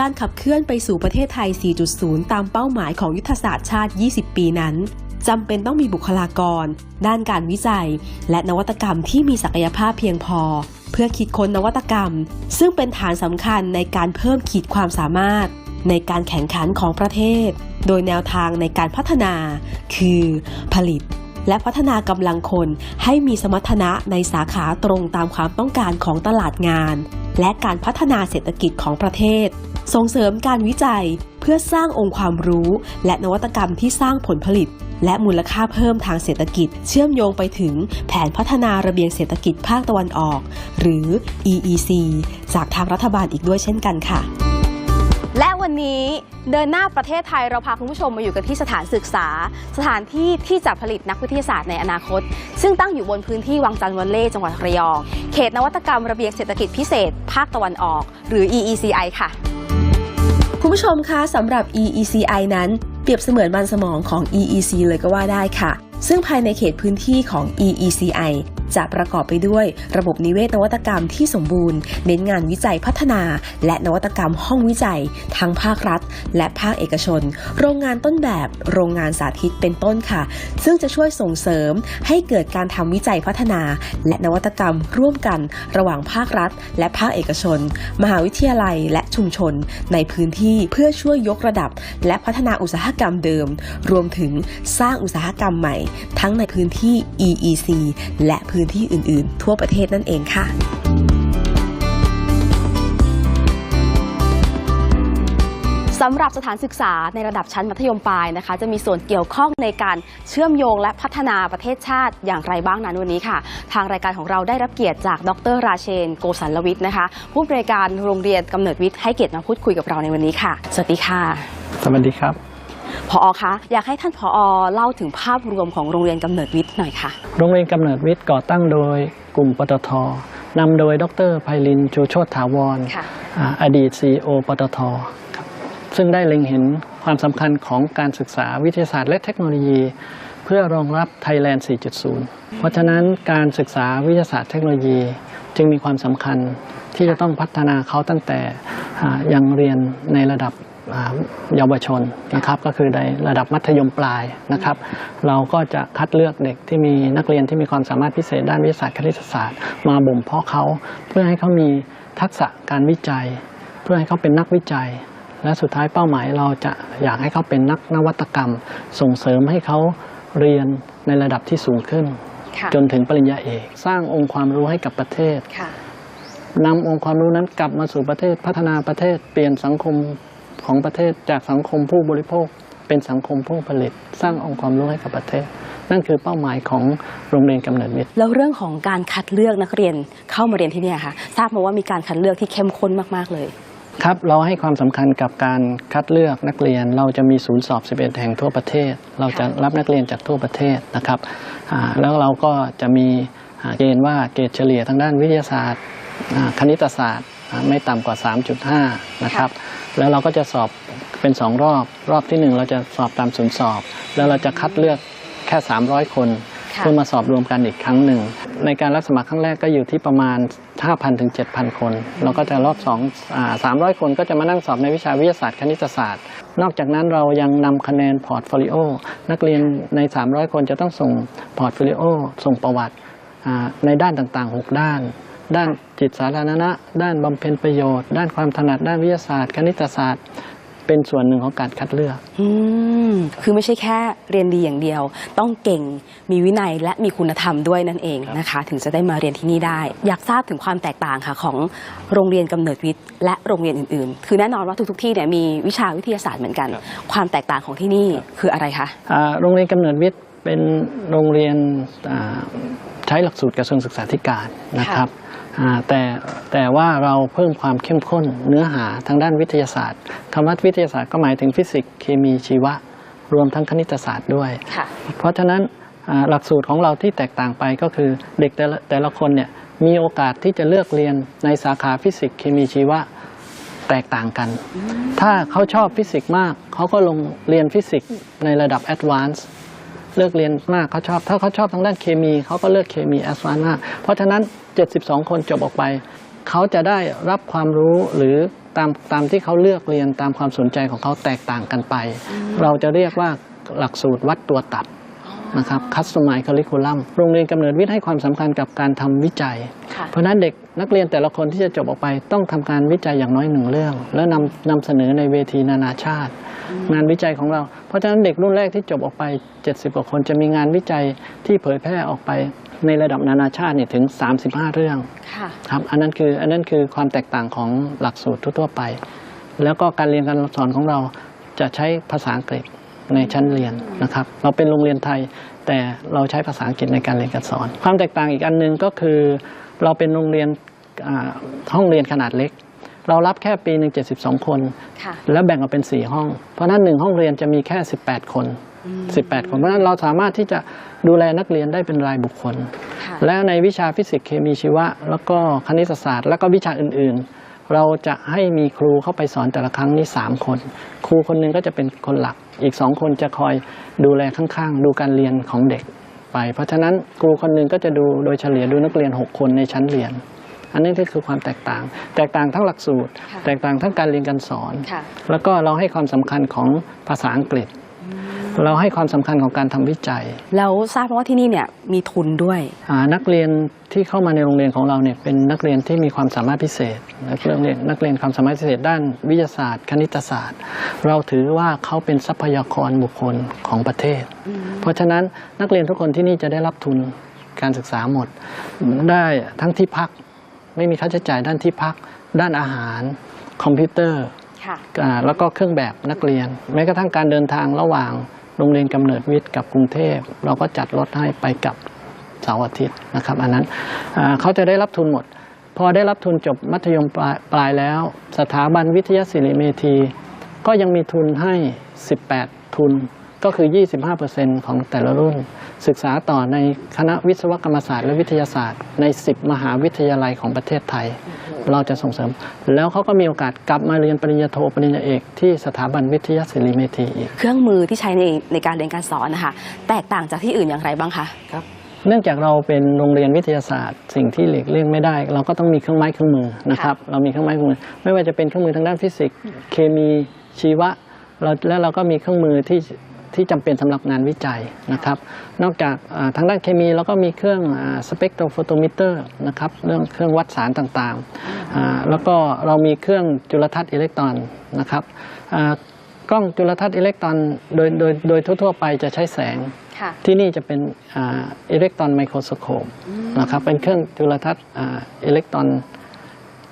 การขับเคลื่อนไปสู่ประเทศไทย 4.0 ตามเป้าหมายของยุทธศาสตร์ชาติ 20 ปีนั้นจำเป็นต้องมีบุคลากร ด้านการวิจัย และนวัตกรรมที่มีศักยภาพเพียงพอ เพื่อคิดค้นนวัตกรรม ซึ่งเป็นฐานสำคัญในการเพิ่มขีดความสามารถ ในการแข่งขันของประเทศ โดยแนวทางในการพัฒนา คือผลิต และพัฒนากำลังคนให้มีสมรรถนะในสาขาตรงตามความต้องการของตลาดงาน และการพัฒนาเศรษฐกิจของประเทศ ส่งเสริมการวิจัยเพื่อสร้างองค์ความรู้ และนวัตกรรมที่สร้างผลผลิต และมูลค่าเพิ่มทางเศรษฐกิจ เชื่อมโยงไปถึงแผนพัฒนาระเบียงเศรษฐกิจภาคตะวันออก หรือ EEC จากทางรัฐบาลอีกด้วยเช่นกันค่ะ วันนี้เดินหน้าประเทศไทยเราพาคุณผู้ชมมาอยู่กันที่สถานศึกษา สถานที่ที่จะผลิตนักวิทยาศาสตร์ในอนาคต ซึ่งตั้งอยู่บนพื้นที่วังจันทร์วันเล่จังหวัดระยอง เขตนวัตกรรมระเบียงเศรษฐกิจพิเศษ ภาคตะวันออก หรือ EECI ค่ะ คุณผู้ชมคะสำหรับ EECI นั้น เปรียบเสมือนมันสมองของ EEC เลยก็ว่าได้ค่ะ ซึ่งภายในเขตพื้นที่ของ EECI จะประกอบไปด้วย ระบบนิเวศนวัตกรรมที่สมบูรณ์ เน้นงานวิจัยพัฒนา และนวัตกรรมห้องวิจัย ทั้งภาครัฐ และภาคเอกชน โรงงานต้นแบบ โรงงานสาธิตเป็นต้นค่ะ ซึ่งจะช่วยส่งเสริมให้เกิดการทำวิจัยพัฒนา และนวัตกรรมร่วมกัน ระหว่างภาครัฐ และภาคเอกชน มหาวิทยาลัยและชุมชน ในพื้นที่เพื่อช่วยยกระดับ และพัฒนาอุตสาหกรรมเดิม รวมถึงสร้างอุตสาหกรรมใหม่ ทั้งในพื้นที่ EEC และพื้นที่อื่น ๆ ทั่วประเทศนั่นเองค่ะสำหรับสถานศึกษาในระดับชั้นมัธยมปลายนะคะ จะมีส่วนเกี่ยวข้องในการเชื่อมโยงและพัฒนาประเทศชาติอย่างไรบ้างนั้นวันนี้ค่ะ ทางรายการของเราได้รับเกียรติจากดรราเชน โกสันลวิทย์นะคะผู้บริการโรงเรียนกำเนิดวิทย์ให้เกียรติมาพูดคุยกับเราในวันนี้ค่ะ สวัสดีค่ะ สวัสดีครับ พอคะอยากให้ท่านพอเล่าถึงภาพรวมของโรงเรียนกำเนิดวิทย์หน่อยค่ะ โรงเรียนกำเนิดวิทย์ก่อตั้งโดยกลุ่มปตทนำโดยดรไพลินชูโชตถาวรค่ะอ่าอดีต CEO ปตทครับซึ่งได้เล็งเห็นความสำคัญของการศึกษาวิทยาศาสตร์และเทคโนโลยี เพื่อรองรับไทยแลนด์ 4.0 เพราะฉะนั้นการศึกษาวิทยาศาสตร์เทคโนโลยีจึงมีความสำคัญที่จะต้องพัฒนาเขาตั้งแต่อ่ายังเรียนในระดับอ่า เยาวชนนะครับ ก็คือในระดับมัธยมปลายนะครับ เราก็จะคัดเลือกเด็กที่มีนักเรียนที่มีความสามารถพิเศษด้านวิทยาศาสตร์คณิตศาสตร์มาบ่มเพาะเขาเพื่อให้เขามีทักษะการวิจัย เพื่อให้เขาเป็นนักวิจัย และสุดท้ายเป้าหมายเราจะอยากให้เขาเป็นนักนวัตกรรม ส่งเสริมให้เขาเรียนในระดับที่สูงขึ้นค่ะจนถึงปริญญาเอก สร้างองค์ความรู้ให้กับประเทศค่ะนำองค์ความรู้นั้นกลับมาสู่ประเทศพัฒนาประเทศเปลี่ยนสังคม ของประเทศจากสังคมผู้บริโภค เป็นสังคมผู้ผลิต สร้างองค์ความรู้ให้กับประเทศ นั่นคือเป้าหมายของโรงเรียนกำเนิดวิทย์แล้วเรื่องของการคัดเลือกนักเรียนเข้ามาเรียนที่เนี่ยค่ะทราบมาว่ามีการคัดเลือกที่เข้มข้นมากๆเลยครับเราให้ความสำคัญกับการคัดเลือกนักเรียน เราจะมีศูนย์สอบ 11 แห่งทั่วประเทศ เราจะรับนักเรียนจากทั่วประเทศนะครับอ่าแล้วเราก็จะมีอ่าเกณฑ์ว่าเกรดเฉลี่ยทางด้านวิทยาศาสตร์อ่าคณิตศาสตร์อ่าไม่ต่ำกว่า 3.5 นะครับ แล้วเราก็จะสอบเป็น2รอบ รอบทีหนึ่1เราจะสอบตามศูนย์สอบ แล้วเราจะคัดเลือกแค่ 300 คนค่ะเพื่อมาสอบรวมกันอีกครั้งหนึ่ง ในการรับสมัครครั้งแรกก็อยู่ที่ประมาณ 5,000ถึง7,000 คน เราก็จะรอบ2อ่า300 คนก็จะมานั่งสอบในวิชาวิทยาศาสตร์คณิตศาสตร์ นอกจากนั้นเรายังนำคะแนนพอร์ตโฟลิโอนักเรียนใน 300 คนจะต้องส่งพอร์ตโฟลิโอส่งประวัติอ่าในด้านต่างๆ 6 ด้าน ด้านจิตสาธารณะ ด้านบำเพ็ญประโยชน์ ด้านความถนัดด้านวิทยาศาสตร์คณิตศาสตร์ เป็นส่วนหนึ่งของการคัดเลือกอืมคือไม่ใช่แค่เรียนดีอย่างเดียว ต้องเก่งมีวินัยและมีคุณธรรมด้วยนั่นเองนะคะ ถึงจะได้มาเรียนที่นี่ได้ อยากทราบถึงความแตกต่างค่ะของโรงเรียนกำเนิดวิทย์และโรงเรียนอื่นๆ คือแน่นอนว่าทุกๆที่เนี่ยมีวิชาวิทยาศาสตร์เหมือนกัน ความแตกต่างของที่นี่คืออะไรคะ อ่าโรงเรียนกำเนิดวิทย์เป็นโรงเรียนอ่า ใช้หลักสูตรกระทรวงศึกษาธิการนะครับอ่าแต่แต่ว่าเราเพิ่มความเข้มข้นเนื้อหาทางด้านวิทยาศาสตร์คำว่าวิทยาศาสตร์ก็หมายถึงฟิสิกส์เคมีชีวะ รวมทั้งคณิตศาสตร์ด้วยค่ะเพราะฉะนั้นอ่าหลักสูตรของเราที่แตกต่างไปก็คือเด็กแต่ละแต่ละคนเนี่ยมีโอกาสที่จะเลือกเรียนในสาขาฟิสิกส์เคมีชีวะแตกต่างกัน ถ้าเขาชอบฟิสิกส์มาก เขาก็ลงเรียนฟิสิกส์ในระดับแอดวานซ์ เลือกเรียนมากเขาชอบ ถ้าเขาชอบทางด้านเคมีเขาก็เลือกเคมีแอสฟานมากเพราะฉะนั้น 72 คนจบออกไป เขาจะได้รับความรู้หรือตามตามที่เขาเลือกเรียนตามความสนใจของเขาแตกต่างกันไป เราจะเรียกว่าหลักสูตรวัดตัวตับ นะครับคัสตอมไมค u ริคูลัมโรงเรียนกำเนิดวิทย์ให้ความสำคัญกับการทำวิจัยค่ะเพราะฉะนั้นเด็กนักเรียนแต่ละคนที่จะจบออกไปต้องทำการวิจัยอย่างน้อยหนึ่งเรื่อง แล้วนำนำเสนอในเวทีนานาชาติ งานวิจัยของเรา เพราะฉะนั้นเด็กรุ่นแรกที่จบออกไป 70กว่าคนจะมีงานวิจัยที่เผยแพร่ออกไปในระดับนานาชาติเนี่ยถึง 35 เรื่องค่ะครับอันนั้นคืออันนั้นคือความแตกต่างของหลักสูตรทั่วๆไป แล้วก็การเรียนการสอนของเราจะใช้ภาษาอังกฤษ ในชั้นเรียนนะครับ เราเป็นโรงเรียนไทย แต่เราใช้ภาษาอังกฤษในการเรียนการสอน ความแตกต่างอีกอันหนึงก็คือ เราเป็นโรงเรียนอ่าห้องเรียนขนาดเล็ก เรารับแค่ปีหนึ่ง72 คนค่ะแล้วแบ่งออกเป็น 4 ห้อง เพราะฉะนั้นหนึ่งห้องเรียนจะมีแค่ 18 คน 18 คน เพราะฉะนั้นเราสามารถที่จะดูแลนักเรียนได้เป็นรายบุคคลค่ะแล้วในวิชาฟิสิกส์เคมีชีวะ แล้วก็คณิตศาสตร์ แล้วก็วิชาอื่นๆ เราจะให้มีครูเข้าไปสอนแต่ละครั้งนี่3คน ครูคนหนึงก็จะเป็นคนหลัก อีก2คนจะคอยดูแลข้างๆ ดูการเรียนของเด็กไป เพราะฉะนั้นครูคนหนึงก็จะดูโดยเฉลี่ยดูนักเรียน 6 คนในชั้นเรียน อันนี้ก็คือความแตกต่าง แตกต่างทั้งหลักสูตรค่ะแตกต่างทั้งการเรียนการสอนค่ะแล้วก็เราให้ความสำคัญของภาษาอังกฤษ เราให้ความสำคัญของการทำวิจัย แล้วทราบมาว่าที่นี่เนี่ยมีทุนด้วยอ่านักเรียนที่เข้ามาในโรงเรียนของเราเนี่ยเป็นนักเรียนที่มีความสามารถพิเศษนักเรียนนักเรียนความสามารถพิเศษด้านวิทยาศาสตร์ คณิตศาสตร์ เราถือว่าเขาเป็นทรัพยากรบุคคลของประเทศ เพราะฉะนั้นนักเรียนทุกคนที่นี่จะได้รับทุนการศึกษาหมด ได้ทั้งที่พักไม่มีค่าใช้จ่ายด้านที่พัก ด้านอาหาร คอมพิวเตอร์ค่ะอ่าแล้วก็เครื่องแบบนักเรียน แม้กระทั่งการเดินทางระหว่าง โรงเรียนกำเนิดวิทย์กับกรุงเทพ เราก็จัดรถให้ไปกับเสาร์อาทิตย์นะครับ อันนั้นเขาจะได้รับทุนหมด พอได้รับทุนจบมัธยมปลายปลายแล้ว สถาบันวิทยาศิริเมธี ก็ยังมีทุนให้ 18 ทุนก็คือ 25%ของแต่ละรุ่น ศึกษาต่อในคณะวิศวกรรมศาสตร์และวิทยาศาสตร์ ใน 10 มหาวิทยาลัยของประเทศไทย เราจะส่งเสริม แล้วเขาก็มีโอกาสกลับมาเรียนปริญญาโทปริญญาเอกที่สถาบันวิทยาศิริเมธีอีกเครื่องมือที่ใช้ในในการเรียนการสอนนะคะแตกต่างจากที่อื่นอย่างไรบ้างคะเนื่องจากเราเป็นโรงเรียนวิทยาศาสตร์ สิ่งที่หลีกเลี่ยงไม่ได้ เราก็ต้องมีเครื่องไม้เครื่องมือนะครับเรามีเครื่องไม้เครื่องมือ ไม่ว่าจะเป็นเครื่องมือทางด้านฟิสิกส์เคมีชีวะเราแล้วเราก็มีเครื่องมือที่ ที่จำเป็นสำหรับงานวิจัยนะครับ นอกจากอ่าทางด้านเคมีเราก็มีเครื่องสเปกโทรโฟโตมิเตอร์นะครับเรื่องเครื่องวัดสารต่างๆอ่าแล้วก็เรามีเครื่องจุลทรรศน์อิเล็กตรอนนะครับอ่ากล้องจุลทรรศน์อิเล็กตรอนโดยโดยโดยทั่ว ๆ ไปจะใช้แสงค่ะที่นี่จะเป็นอิเล็กตรอนไมโครสโคปนะครับเป็นเครื่องจุลทรรศน์อ่าอิเล็กตรอน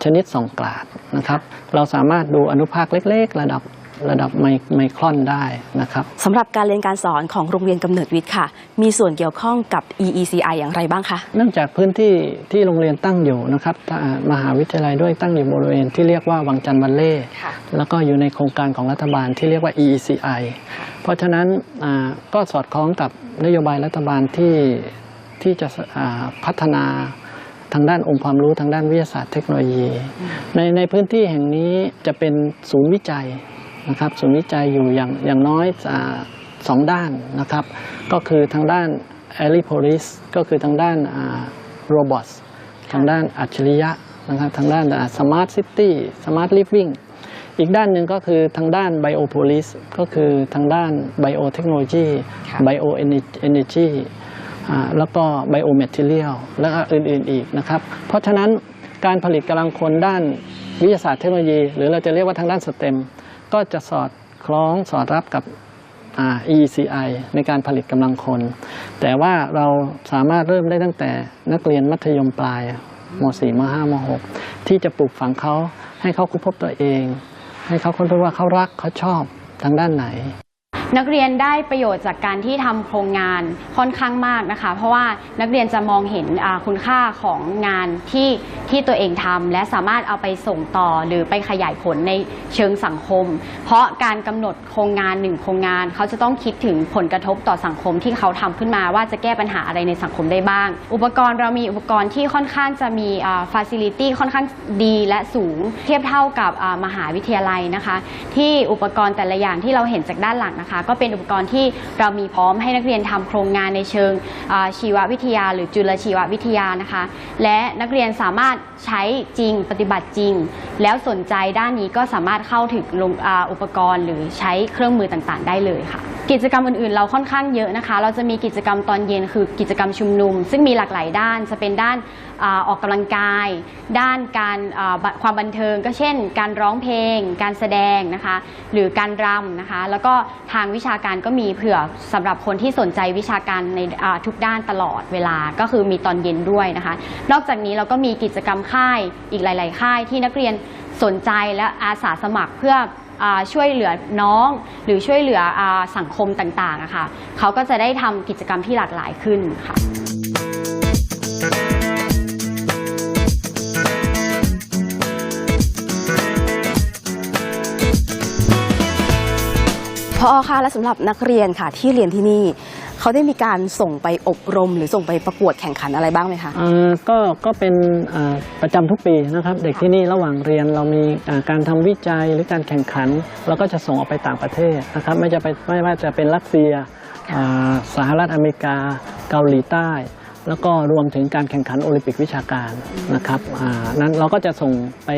ชนิดส่องกลาดนะครับ เราสามารถดูอนุภาคเล็ก ๆ ระดับ ระดับไมไมครอนได้นะครับสำหรับการเรียนการสอนของโรงเรียนกำเนิดวิทย์ค่ะ มีส่วนเกี่ยวข้องกับ EECI อย่างไรบ้างคะเนื่องจากพื้นที่ที่โรงเรียนตั้งอยู่นะครับอ่ามหาวิทยาลัยด้วยตั้งอยู่บริเวณที่เรียกว่าวังจันทร์บัลเล่ค่ะแล้วก็อยู่ในโครงการของรัฐบาลที่เรียกว่า EECI เพราะฉะนั้นอ่าก็สอดคล้องกับนโยบายรัฐบาลที่ที่จะอ่าพัฒนาทางด้านองค์ความรู้ทางด้านวิทยาศาสตร์เทคโนโลยี ในในพื้นที่แห่งนี้จะเป็นศูนย์วิจัย นะครับศูนย์วิจัยอยู่อย่างอย่างน้อยอาสองด้านนะครับ ก็คือทางด้าน a i r p o l i s ก็คือทางด้านโรบอททางด้านอัจฉริยะนะครับทางด้านสมาร์ทซิตี้สมาร์ทลิฟวิ่งอีกด้านหนึ่งก็คือทางด้าน Biopolis ก็คือทางด้าน Biotechnology ค่ะ Bioenergy อ่าแล้วก็ Biomaterial แล้วก็อื่นๆอีกนะครับ เพราะฉะนั้นการผลิตกำลังคนด้านวิทยาศาสตร์เทคโนโลยี หรือเราจะเรียกว่าทางด้านสเต็ม ก็จะสอดคล้องสอดรับกับ ECI ในการผลิตกำลังคน แต่ว่าเราสามารถเริ่มได้ตั้งแต่นักเรียนมัธยมปลายม .4 ม .5 ม .6 ที่จะปลูกฝังเขาให้เขาค้นพบตัวเอง ให้เขาค้นพบว่าเขารักเขาชอบทางด้านไหน นักเรียนได้ประโยชน์จากการที่ทำโครงงานค่อนข้างมากนะคะ เพราะว่านักเรียนจะมองเห็นคุณค่าของงานที่ที่ตัวเองทำและสามารถเอาไปส่งต่อหรือไปขยายผลในเชิงสังคม เพราะการกำหนดโครงงานหนึ่งโครงงาน เขาจะต้องคิดถึงผลกระทบต่อสังคมที่เขาทำขึ้นมาว่าจะแก้ปัญหาอะไรในสังคมได้บ้าง อุปกรณ์เรามีอุปกรณ์ที่ค่อนข้างจะมีฟาซิลิตี้ค่อนข้างดีและสูง เทียบเท่ากับมหาวิทยาลัยนะคะ ที่อุปกรณ์แต่ละอย่างที่เราเห็นจากด้านหลังนะคะก็เป็นอุปกรณ์ที่เรามีพร้อมให้นักเรียนทำโครงงานในเชิงชีววิทยา หรือจุลชีววิทยานะคะ และนักเรียนสามารถใช้จริงปฏิบัติจริง แล้วสนใจด้านนี้ก็สามารถเข้าถึงอ,อุปกรณ์ หรือใช้เครื่องมือต่างๆ ได้เลยค่ะ กิจกรรมอื่นๆ เราค่อนข้างเยอะนะคะ เราจะมีกิจกรรมตอนเย็นคือกิจกรรมชุมนุม ซึ่งมีหลากหลายด้านจะเป็นด้านอออกกำลังกาย ด้านการความบันเทิงก็เช่น การร้องเพลง การแสดงนะคะ หรือการรำนะคะ แล้วก็ทางวิชาการก็มีเผื่อสำหรับคนที่สนใจวิชาการในทุกด้านตลอดเวลาก็คือมีตอนเย็นด้วยนะคะ นอกจากนี้เราก็มีกิจกรรมค่ายอีกหลาย ๆ ค่ายที่นักเรียนสนใจและอาสาสมัครเพื่อช่วยเหลือน้อง หรือช่วยเหลืออสังคมต่างๆะค่ะเขาก็จะได้ทำกิจกรรมที่หลากหลายขึ้นค่ะ คะและสำหรับนักเรียนค่ะที่เรียนที่นี่ เขาได้มีการส่งไปอบรม หรือส่งไปประกวดแข่งขันอะไรบ้างไหมคะเอ่อก็ก็เป็นอ่าประจำทุกปีนะครับ เด็กที่นี่ระหว่างเรียนเรามีอ่าการทำวิจัยหรือการแข่งขันเราก็จะส่งออกไปต่างประเทศนะครับ ไม่จะไปไม่ว่าจะเป็นรัสเซียอ่าสหรัฐอเมริกา เกาหลีใต้แล้วก็รวมถึงการแข่งขันโอลิมปิกวิชาการนะครับอ่านั้นเราก็จะส่งไป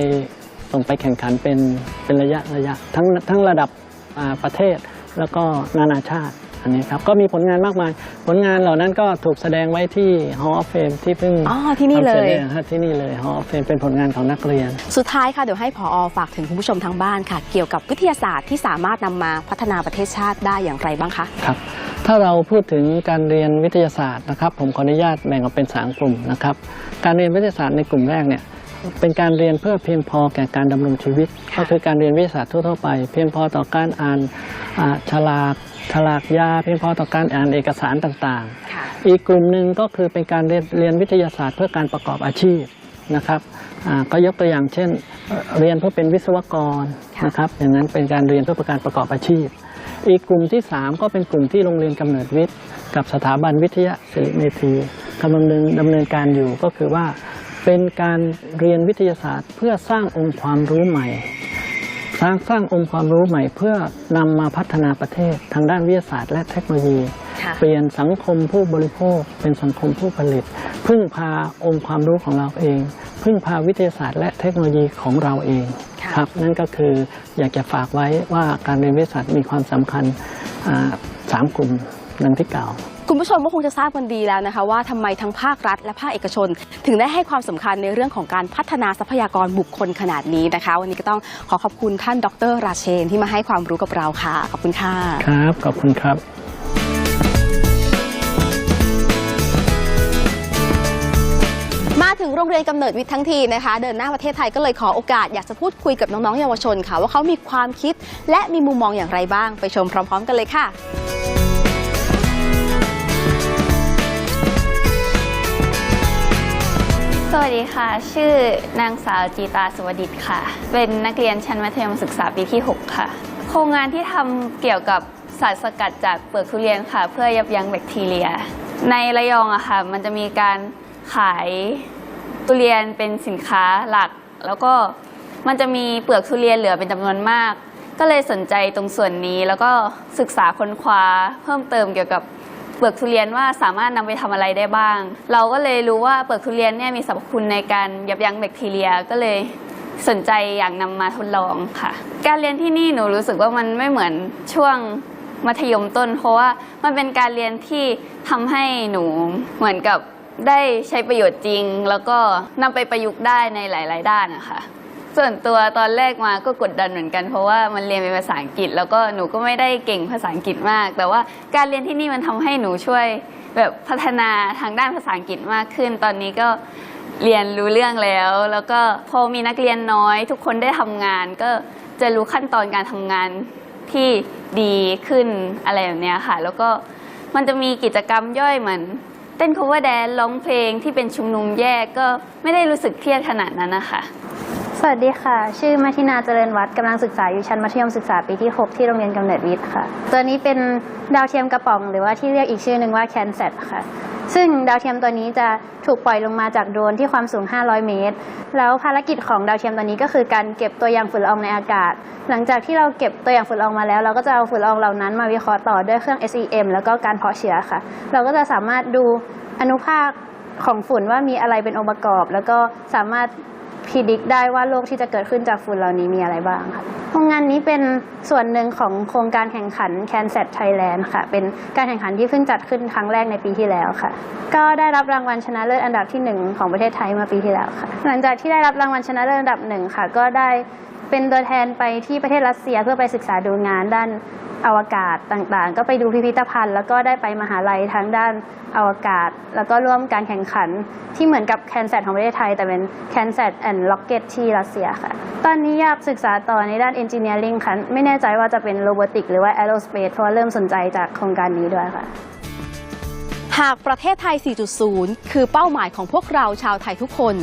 ส่งไปแข่งขันเป็นเป็นระยะระยะทั้งทั้งระดับอ่าประเทศ แล้วก็นานาชาติอันนี้ครับก็มีผลงานมากมาย ผลงานเหล่านั้นก็ถูกแสดงไว้ที่ Hall of Fame ที่เพิ่งอ๋อที่นี่เลยทำสร็จฮะที่นี่เลย Hall of Fame เป็นผลงานของนักเรียน สุดท้ายค่ะเดี๋ยวให้ผอฝากถึงคุณผู้ชมทางบ้านค่ะ เกี่ยวกับวิทยาศาสตร์ที่สามารถนำมาพัฒนาประเทศชาติได้อย่างไรบ้างคะครับถ้าเราพูดถึงการเรียนวิทยาศาสตร์นะครับ ผมขออนุญาตแบ่งออกเป็นสามกลุ่มนะครับการเรียนวิทยาศาสตร์ในกลุ่มแรกเนี่ย เป็นการเรียนเพื่อเพียงพอแก่การดำรงชีวิต ก็คือการเรียนวิทยาศาสตร์ทั่วๆไป เพียงพอต่อการอ่านอ่าฉลากฉลากยา เพียงพอต่อการอ่านเอกสารต่างๆค่ะอีกกลุ่มหนึ่งก็คือเป็นการเรียนเรียนวิทยาศาสตร์เพื่อการประกอบอาชีพนะครับอ่าก็ยกตัวอย่างเช่นเอ่อเรียนเพื่อเป็นวิศวกรค่ะนะครับอย่างนั้นเป็นการเรียนเพื่อการประกอบอาชีพ อีกกลุ่มที่ 3 ก็เป็นกลุ่มที่โรงเรียนกำเนิดวิทย์ กับสถาบันวิทยาศิริเมธีกำลังดำเนินดำเนินการอยู่ก็คือว่า เป็นการเรียนวิทยาศาสตร์ เพื่อสร้างองค์ความรู้ใหม่ สร้างสร้างองค์ความรู้ใหม่ เพื่อนำมาพัฒนาประเทศ ทางด้านวิทยาศาสตร์ และเทคโนโลยีค่ะเปลี่ยนสังคมผู้บริโภค เป็นสังคมผู้ผลิต พึ่งพาองค์ความรู้ของเราเอง พึ่งพาวิทยาศาสตร์ และเทคโนโลยีของเราเองค่ะครับนั่นก็คืออยากจะฝากไว้ว่าการเรียนวิทยาศาสตร์มีความสำคัญอ่าสามกลุ่มดังที่กล่าว คุณผู้ชมก็คงจะทราบกันดีแล้วนะคะว่าทำไมทั้งภาครัฐและภาคเอกชน ถึงได้ให้ความสำคัญในเรื่องของการพัฒนาทรัพยากรบุคคลขนาดนี้นะคะ วันนี้ก็ต้องขอขอบคุณท่านดร ราเชนที่มาให้ความรู้กับเราค่ะ ขอบคุณค่ะ ครับ ขอบคุณครับมาถึงโรงเรียนกำเนิดวิทย์ทั้งทีนะคะ เดินหน้าประเทศไทยก็เลยขอโอกาสอยากจะพูดคุยกับน้องๆเยาวชนค่ะ ว่าเขามีความคิดและมีมุมมองอย่างไรบ้าง ไปชมพร้อม ๆ กันเลยค่ะ สวัสดีค่ะ ชื่อนางสาวจีตาสวัสดิตค่ะ เป็นนักเรียนชั้นมัธยมศึกษาปีที่ 6 ค่ะ โครงงานที่ทำเกี่ยวกับสารสกัดจากเปลือกทุเรียนค่ะ เพื่อยับยั้งแบคทีเรีย ในระยองอะค่ะ มันจะมีการขายทุเรียนเป็นสินค้าหลัก แล้วก็มันจะมีเปลือกทุเรียนเหลือเป็นจำนวนมาก ก็เลยสนใจตรงส่วนนี้แล้วก็ศึกษาค้นคว้าเพิ่มเติมเกี่ยวกับ เปลือกทุเรียนว่าสามารถนำไปทำอะไรได้บ้าง เราก็เลยรู้ว่าเปลือกทุเรียนเนี่ยมีสรรพคุณในการยับยั้งแบคทีเรียก็เลยสนใจอยากนำมาทดลองค่ะ การเรียนที่นี่หนูรู้สึกว่ามันไม่เหมือนช่วงมัธยมต้น เพราะว่ามันเป็นการเรียนที่ทำให้หนูเหมือนกับได้ใช้ประโยชน์จริง แล้วก็นำไปประยุกต์ได้ในหลาย ๆ ด้านนะคะ ส่วนตัวตอนแรกมาก็กดดันเหมือนกัน เพราะว่ามันเรียนเป็นภาษาอังกฤษ แล้วก็หนูก็ไม่ได้เก่งภาษาอังกฤษมาก แต่ว่าการเรียนที่นี่มันทำให้หนูช่วยแบบพัฒนาทางด้านภาษาอังกฤษมากขึ้น ตอนนี้ก็เรียนรู้เรื่องแล้ว แล้วก็พอมีนักเรียนน้อย ทุกคนได้ทำงาน ก็จะรู้ขั้นตอนการทำงานที่ดีขึ้นอะไรแบบนี้ค่ะ แล้วก็มันจะมีกิจกรรมย่อยเหมือนเต้น cover dance ร้องเพลงที่เป็นชุมนุมแยกก็ไม่ได้รู้สึกเครียดขนาดนั้นนะคะ สวัสดีค่ะ ชื่อมัทินาเจริญวัฒน์กำลังศึกษาอยู่ชั้นมัธยมศึกษาปีที่ 6 ที่โรงเรียนกำเนิดวิทย์ค่ะ ตัวนี้เป็นดาวเทียมกระป๋องหรือว่าที่เรียกอีกชื่อหนึ่งว่าแคนเซตค่ะ ซึ่งดาวเทียมตัวนี้จะถูกปล่อยลงมาจากโดรนที่ความสูง 500 เมตร แล้วภารกิจของดาวเทียมตัวนี้ก็คือการเก็บตัวอย่างฝุ่นละอองในอากาศ หลังจากที่เราเก็บตัวอย่างฝุ่นละอองมาแล้ว เราก็จะเอาฝุ่นละอองเหล่านั้นมาวิเคราะห์ต่อด้วยเครื่อง SEM แล้วก็การเพาะเชื้อค่ะ เราก็จะสามารถดูอนุภาคของฝุ่นว่ามีอะไรเป็นองค์ประกอบ แล้วก็สามารถ พิจิกได้ว่าโรคที่จะเกิดขึ้นจากฝุ่นเหล่านี้มีอะไรบ้างค่ะโครงงานนี้เป็นส่วนหนึ่งของโครงการแข่งขัน c a n s e t Thailand ค่ะ เป็นการแข่งขันที่เพิ่งจัดขึ้นครั้งแรกในปีที่แล้วค่ะ ก็ได้รับรางวัลชนะเลิศอันดับที่หนึ่งของประเทศไทยมาปีที่แล้วค่ะ หลังจากที่ได้รับรางวัลชนะเลิศอันดับหนึ่งค่ะ ก็ได้ เป็นตัวแทนไปที่ประเทศรัสเซียเพื่อไปศึกษาดูงานด้านอวกาศต่างๆ ก็ไปดูพิพิธภัณฑ์ แล้วก็ได้ไปมหาลัยทางด้านอวกาศ แล้วก็ร่วมการแข่งขันที่เหมือนกับแคนแซ t ของประเทศไทย แต่เป็นแคนแซ t แอนด์ล็อกเก็ตที่รัสเซียค่ะ ตอนนี้อยากศึกษาต่อในด้านเอนจิเนียริงค่ะ ไม่แน่ใจว่าจะเป็นโรบอติกหรือว่าแอโรสเปซเพราะเริ่มสนใจจากโครงการนี้ด้วยค่ะ หากประเทศไทย 4.0 คือเป้าหมายของพวกเราชาวไทยทุกคน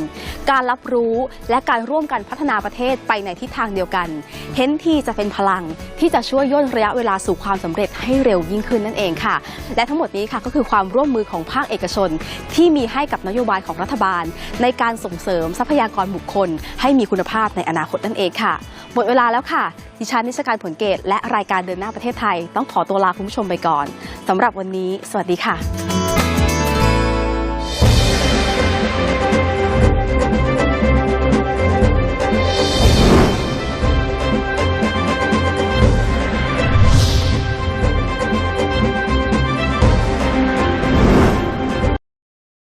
การรับรู้และการร่วมกันพัฒนาประเทศไปในทิศทางเดียวกัน เห็นที่จะเป็นพลังที่จะช่วยย่นระยะเวลาสู่ความสำเร็จให้เร็วยิ่งขึ้นนั่นเองค่ะ และทั้งหมดนี้ค่ะก็คือความร่วมมือของภาคเอกชน ที่มีให้กับนโยบายของรัฐบาล ในการส่งเสริมทรัพยากรบุคคล ให้มีคุณภาพในอนาคตนั่นเองค่ะ หมดเวลาแล้วค่ะดิฉันนิชการผลเกตและรายการเดินหน้าประเทศไทย ต้องขอตัวลาคุณผู้ชมไปก่อนสำหรับวันนี้ สวัสดีค่ะ